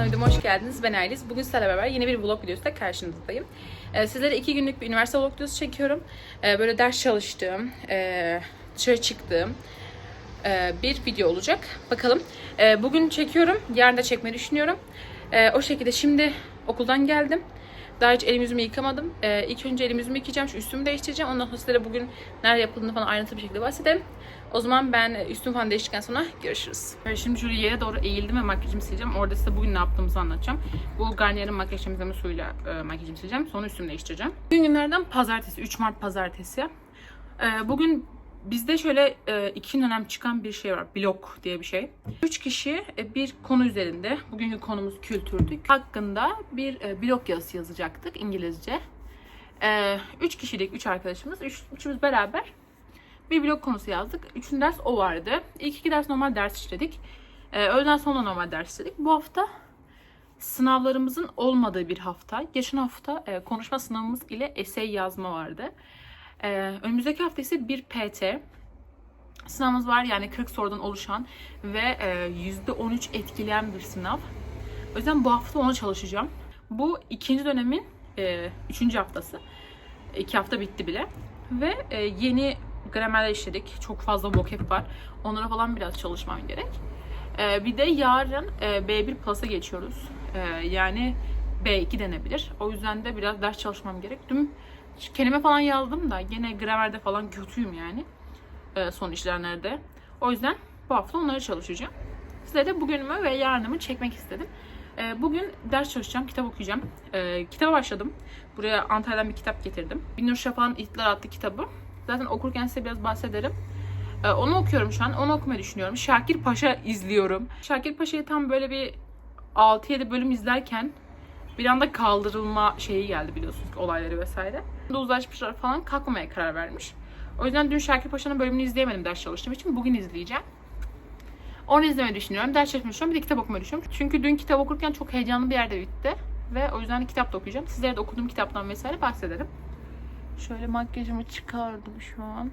Kanalıma hoş geldiniz. Ben Ayliz. Bugün sizlerle beraber yeni bir vlog videosuyla karşınızdayım. Ee, sizlere iki günlük bir üniversite vlog videosu çekiyorum. Ee, böyle ders çalıştığım, e, dışarı çıktığım e, bir video olacak. Bakalım. Ee, bugün çekiyorum. Yarın da çekmeyi düşünüyorum. Ee, o şekilde şimdi okuldan geldim. Daha hiç elimi yüzümü yıkamadım. Ee, ilk önce elimi yüzümü yıkayacağım. Şu üstümü değiştireceğim. Ondan sonra sizlere bugün nerede yapıldığını falan ayrıntılı bir şekilde bahsedelim. O zaman ben üstümü falan değiştikten sonra görüşürüz. Böyle şimdi şöyle yere doğru eğildim ve makyajımı sileceğim. Orada size bugün ne yaptığımızı anlatacağım. Bu Garnier'in makyaj temizleme suyuyla e, makyajımı sileceğim. Sonra üstümü değiştireceğim. Bugün günlerden pazartesi. 3 Mart pazartesi. E, bugün bizde şöyle e, iki dönem çıkan bir şey var. Blok diye bir şey. Üç kişi e, bir konu üzerinde, bugünkü konumuz kültürdü. Hakkında bir e, blog yazısı yazacaktık İngilizce. E, üç kişilik, üç arkadaşımız. Üç, üçümüz beraber bir blog konusu yazdık. Üçüncü ders o vardı. İlk iki ders normal ders işledik. Ee, öğleden sonra normal ders işledik. Bu hafta sınavlarımızın olmadığı bir hafta. Geçen hafta e, konuşma sınavımız ile essay yazma vardı. Ee, önümüzdeki hafta ise bir PT sınavımız var. Yani 40 sorudan oluşan ve e, %13 etkileyen bir sınav. O yüzden bu hafta ona çalışacağım. Bu ikinci dönemin e, üçüncü haftası. İki hafta bitti bile. Ve e, yeni gramerler işledik. Çok fazla vocab var. Onlara falan biraz çalışmam gerek. E, bir de yarın e, B1 Plus'a geçiyoruz. E, yani B2 denebilir. O yüzden de biraz ders çalışmam gerek. Dün kelime falan yazdım da gene gramerde falan kötüyüm yani. E, son işlemlerde. O yüzden bu hafta onları çalışacağım. Size de bugünümü ve yarınımı çekmek istedim. E, Bugün ders çalışacağım, kitap okuyacağım. E, kitaba başladım. Buraya Antalya'dan bir kitap getirdim. Binur Şafak'ın İttilar adlı kitabı. Zaten okurken size biraz bahsederim. E, onu okuyorum şu an. Onu okumayı düşünüyorum. Şakir Paşa izliyorum. Şakir Paşa'yı tam böyle bir 6-7 bölüm izlerken bir anda kaldırılma şeyi geldi biliyorsunuz olayları vesaire. Uzlaşmışlar falan kalkmamaya karar vermiş. O yüzden dün Şakir Paşa'nın bölümünü izleyemedim ders çalıştığım için. Bugün izleyeceğim. Onu izlemeyi düşünüyorum. Ders çalışmayı düşünüyorum. Bir de kitap okumayı düşünüyorum. Çünkü dün kitap okurken çok heyecanlı bir yerde bitti. Ve o yüzden kitap da okuyacağım. Sizlere de okuduğum kitaptan vesaire bahsederim. Şöyle makyajımı çıkardım şu an.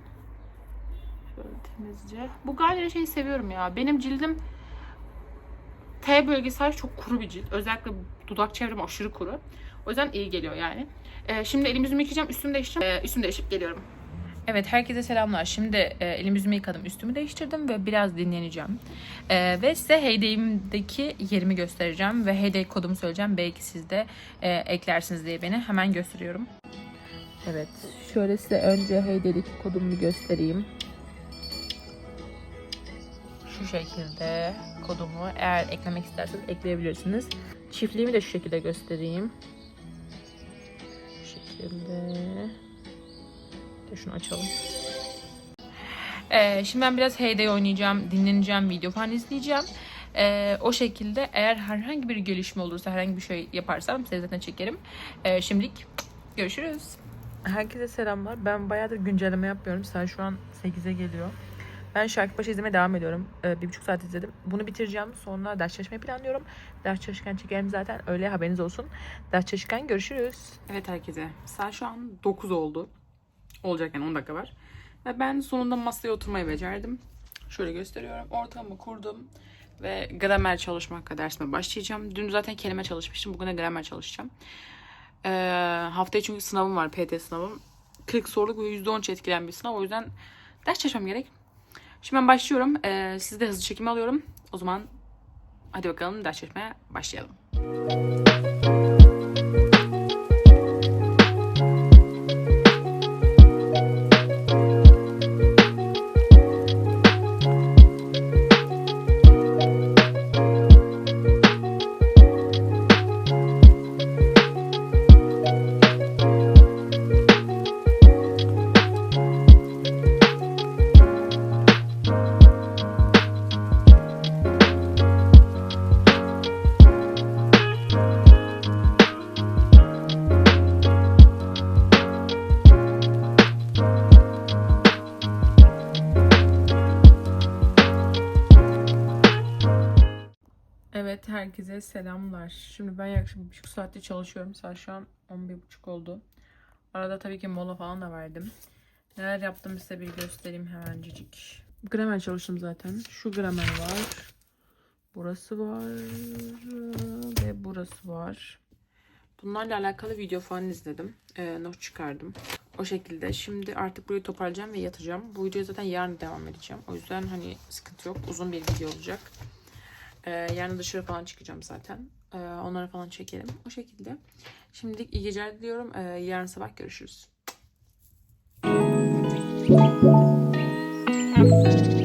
Şöyle temizce. Bu Garnier şeyi seviyorum ya. Benim cildim T bölgesi hariç çok kuru bir cilt. Özellikle dudak çevrem aşırı kuru. O yüzden iyi geliyor yani. Ee, şimdi elimi yüzümü yıkayacağım. Üstümü değiştireceğim. Ee, üstümü değiştirip geliyorum. Evet herkese selamlar. Şimdi e, elimi yüzümü yıkadım, üstümü değiştirdim ve biraz dinleneceğim. E, ve size Heyday'imdeki yerimi göstereceğim ve Heyday kodumu söyleyeceğim. Belki siz de e, eklersiniz diye beni hemen gösteriyorum. Evet, şöyle size önce Heyday'deki kodumu göstereyim. şu şekilde kodumu eğer eklemek isterseniz ekleyebilirsiniz. Çiftliğimi de şu şekilde göstereyim. Şu şekilde. De şunu açalım. Ee, şimdi ben biraz Heyday oynayacağım, dinleneceğim, video falan izleyeceğim. Ee, o şekilde eğer herhangi bir gelişme olursa, herhangi bir şey yaparsam size zaten çekerim. Ee, şimdilik görüşürüz. Herkese selamlar. Ben bayağıdır güncelleme yapmıyorum. Saat şu an 8'e geliyor. Ben Şarkıpaşa izlemeye devam ediyorum. Ee, bir buçuk saat izledim. Bunu bitireceğim. Sonra ders çalışmayı planlıyorum. Ders çalışırken çekerim zaten. Öyle haberiniz olsun. Ders çalışırken görüşürüz. Evet herkese. Saat şu an 9 oldu. Olacak yani 10 dakika var. Ve ben sonunda masaya oturmayı becerdim. Şöyle gösteriyorum. Ortamı kurdum. Ve gramer çalışmakla dersime başlayacağım. Dün zaten kelime çalışmıştım. Bugün de gramer çalışacağım. Ee, haftaya çünkü sınavım var. PT sınavım. 40 soruluk ve %13 etkilen bir sınav. O yüzden ders çalışmam gerek. Şimdi ben başlıyorum. Ee, sizi de hızlı çekim alıyorum. O zaman hadi bakalım ders çalışmaya başlayalım. Herkese selamlar. Şimdi ben yaklaşık bir buçuk saatte çalışıyorum. Saat şu an 11.30 oldu. Arada tabii ki mola falan da verdim. Neler yaptım size bir göstereyim hemencik. Gramer çalıştım zaten. Şu gramer var. Burası var. Ve burası var. Bunlarla alakalı video falan izledim. Ee, not çıkardım. O şekilde. Şimdi artık burayı toparlayacağım ve yatacağım. Bu videoya zaten yarın devam edeceğim. O yüzden hani sıkıntı yok. Uzun bir video olacak. Ee, yarın dışarı falan çıkacağım zaten. Ee, onları falan çekelim. O şekilde. Şimdilik iyi geceler diliyorum. Ee, yarın sabah görüşürüz. Evet herkese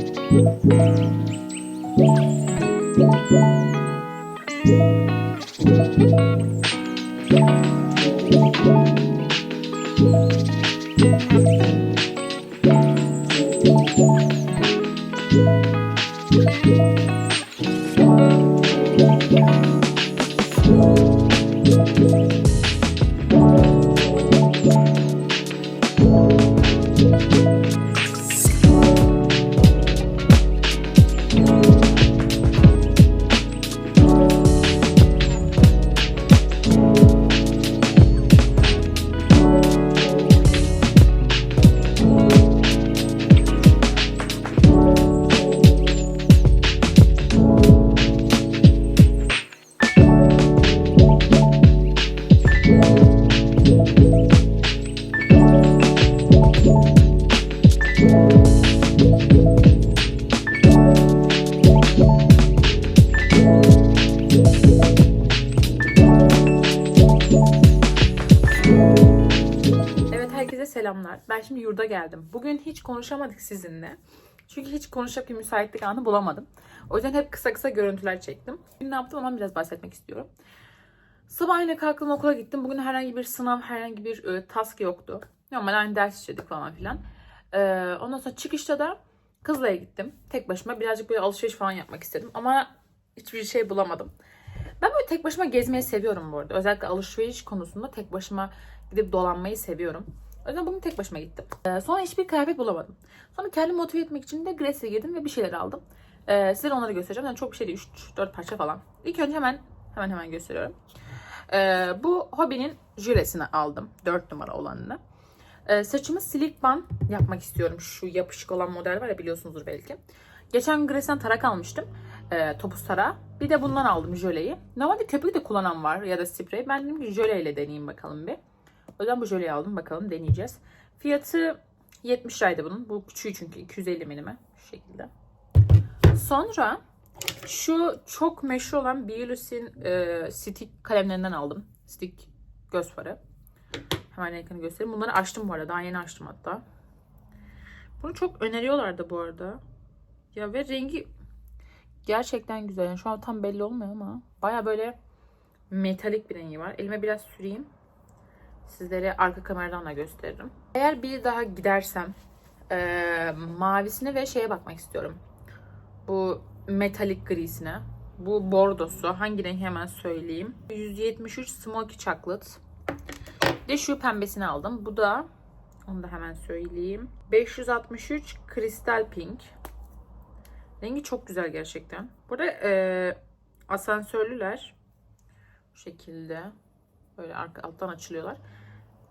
selamlar. Ben şimdi yurda geldim. Bugün hiç konuşamadık sizinle. Çünkü hiç konuşacak bir müsaitlik anı bulamadım. O yüzden hep kısa kısa görüntüler çektim. Bugün ne yaptım ama biraz bahsetmek istiyorum. Sabah yine kalktım okula gittim. Bugün herhangi bir sınav, herhangi bir e, task yoktu. Normal aynı ders işledik falan filan. E, ondan sonra çıkışta da Kızılay'a gittim. Tek başıma birazcık böyle alışveriş falan yapmak istedim. Ama hiçbir şey bulamadım. Ben böyle tek başıma gezmeyi seviyorum bu arada. Özellikle alışveriş konusunda tek başıma gidip dolanmayı seviyorum. O yüzden bugün tek başıma gittim. Ee, sonra hiçbir kıyafet bulamadım. Sonra kendimi motive etmek için de Grace'e girdim ve bir şeyler aldım. Ee, size onları göstereceğim. Yani çok bir şey değil. 3-4 parça falan. İlk önce hemen hemen hemen gösteriyorum. Ee, bu hobinin jülesini aldım. 4 numara olanını. Ee, saçımı silik ban yapmak istiyorum. Şu yapışık olan model var ya biliyorsunuzdur belki. Geçen Grace'den tarak almıştım. Ee, topuz tarağı. Bir de bundan aldım jöleyi. Normalde köpük de kullanan var ya da sprey. Ben dedim ki jöleyle deneyeyim bakalım bir. O yüzden bu jöleyi aldım. Bakalım deneyeceğiz. Fiyatı 70 liraydı bunun. Bu küçüğü çünkü 250 milime. Şu şekilde. Sonra şu çok meşhur olan Bielus'in e, stick kalemlerinden aldım. Stick göz farı. Hemen ekranı göstereyim. Bunları açtım bu arada. Daha yeni açtım hatta. Bunu çok öneriyorlardı bu arada. Ya ve rengi Gerçekten güzel. Yani şu an tam belli olmuyor ama baya böyle metalik bir rengi var. Elime biraz süreyim. Sizlere arka kameradan da gösteririm. Eğer bir daha gidersem eee, mavisine ve şeye bakmak istiyorum. Bu metalik grisine. Bu bordosu. Hangi renk hemen söyleyeyim. 173 Smoky Chocolate. De şu pembesini aldım. Bu da onu da hemen söyleyeyim. 563 Crystal Pink. Rengi çok güzel gerçekten. Burada eee, asansörlüler. Bu şekilde. Böyle arka, alttan açılıyorlar.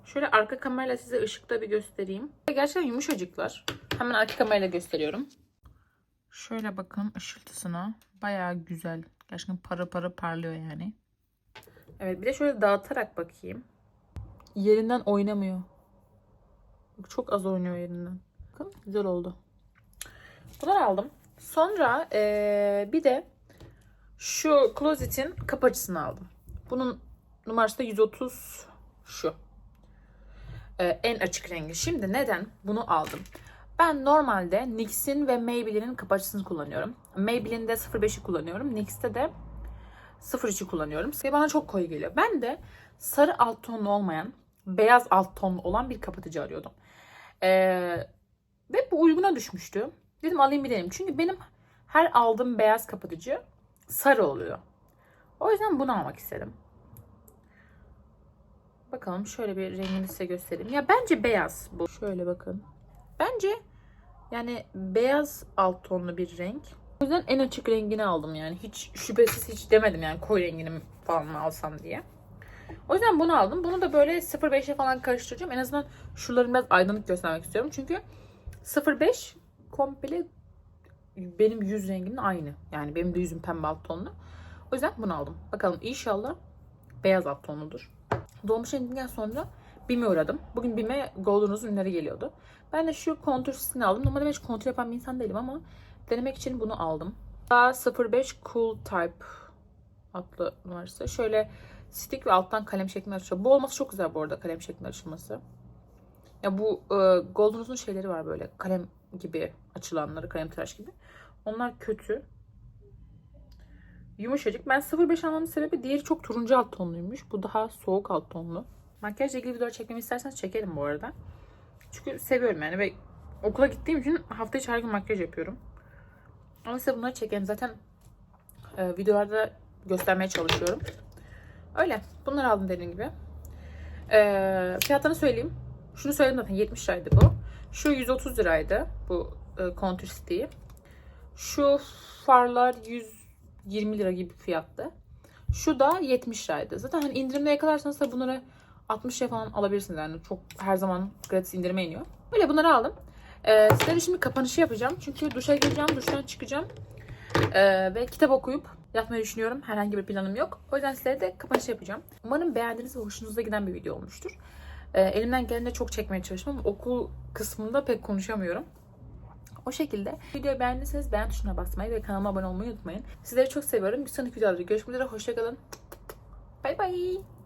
Şöyle arka kamerayla size ışıkta bir göstereyim. Gerçekten yumuşacıklar. Hemen arka kamerayla gösteriyorum. Şöyle bakın ışıltısına. Bayağı güzel. Gerçekten para para parlıyor yani. Evet bir de şöyle dağıtarak bakayım. Yerinden oynamıyor. Çok az oynuyor yerinden. Bakın güzel oldu. Bunları aldım. Sonra eee, bir de şu klozetin kapacısını aldım. Bunun numarası da 130 şu. Ee, en açık rengi. Şimdi neden bunu aldım? Ben normalde NYX'in ve Maybelline'in kapacısını kullanıyorum. Maybelline'de 05'i kullanıyorum. NYX'te de 03'ü kullanıyorum. Ve bana çok koyu geliyor. Ben de sarı alt tonlu olmayan, beyaz alt tonlu olan bir kapatıcı arıyordum. Ee, ve bu uyguna düşmüştü. Dedim alayım bir deneyim. Çünkü benim her aldığım beyaz kapatıcı sarı oluyor. O yüzden bunu almak istedim. Bakalım şöyle bir rengini size göstereyim. Ya bence beyaz bu. Şöyle bakın. Bence yani beyaz alt tonlu bir renk. O yüzden en açık rengini aldım yani. Hiç şüphesiz hiç demedim yani koyu rengini falan mı alsam diye. O yüzden bunu aldım. Bunu da böyle 05'e falan karıştıracağım. En azından şuraların biraz aydınlık göstermek istiyorum. Çünkü 05 komple benim yüz rengimin aynı. Yani benim de yüzüm pembe alt tonlu. O yüzden bunu aldım. Bakalım inşallah beyaz alt tonludur. Dolmuş renginden sonra BİM'e uğradım. Bugün BİM'e Golden Rose ürünleri geliyordu. Ben de şu kontür sisini aldım. Normalde hiç kontür yapan bir insan değilim ama denemek için bunu aldım. Daha 05 Cool Type adlı numarası. Şöyle stick ve alttan kalem şeklinde açıyor. Bu olması çok güzel bu arada kalem şeklinde açılması. Ya bu e, Golden Rose'un şeyleri var böyle kalem gibi açılanları, kalem tıraş gibi. Onlar kötü. Yumuşacık. Ben 05 almamın sebebi diğeri çok turuncu alt tonluymuş. Bu daha soğuk alt tonlu. Makyajla ilgili videolar çekmemi isterseniz çekelim bu arada. Çünkü seviyorum yani ve okula gittiğim için hafta içi her gün makyaj yapıyorum. Ama size bunları çekelim. Zaten e, videolarda göstermeye çalışıyorum. Öyle. Bunları aldım dediğim gibi. E, fiyatlarını söyleyeyim. Şunu söyledim zaten 70 liraydı bu. Şu 130 liraydı bu e, kontür stiği. Şu farlar 120 lira gibi fiyattı. Şu da 70 liraydı. Zaten hani indirimde yakalarsanız da bunları 60 liraya falan alabilirsiniz. Yani çok her zaman gratis indirime iniyor. Böyle bunları aldım. Ee, sizlere şimdi kapanışı yapacağım. Çünkü duşa gireceğim, duştan çıkacağım. Ee, ve kitap okuyup yatmayı düşünüyorum. Herhangi bir planım yok. O yüzden sizlere de kapanış yapacağım. Umarım beğendiğiniz ve hoşunuza giden bir video olmuştur. Ee, elimden geldiğince çok çekmeye çalıştım ama okul kısmında pek konuşamıyorum. O şekilde videoyu beğendiyseniz beğen tuşuna basmayı ve kanalıma abone olmayı unutmayın. Sizleri çok seviyorum. Bir sonraki videoda görüşmek üzere. Hoşçakalın. Bay bay.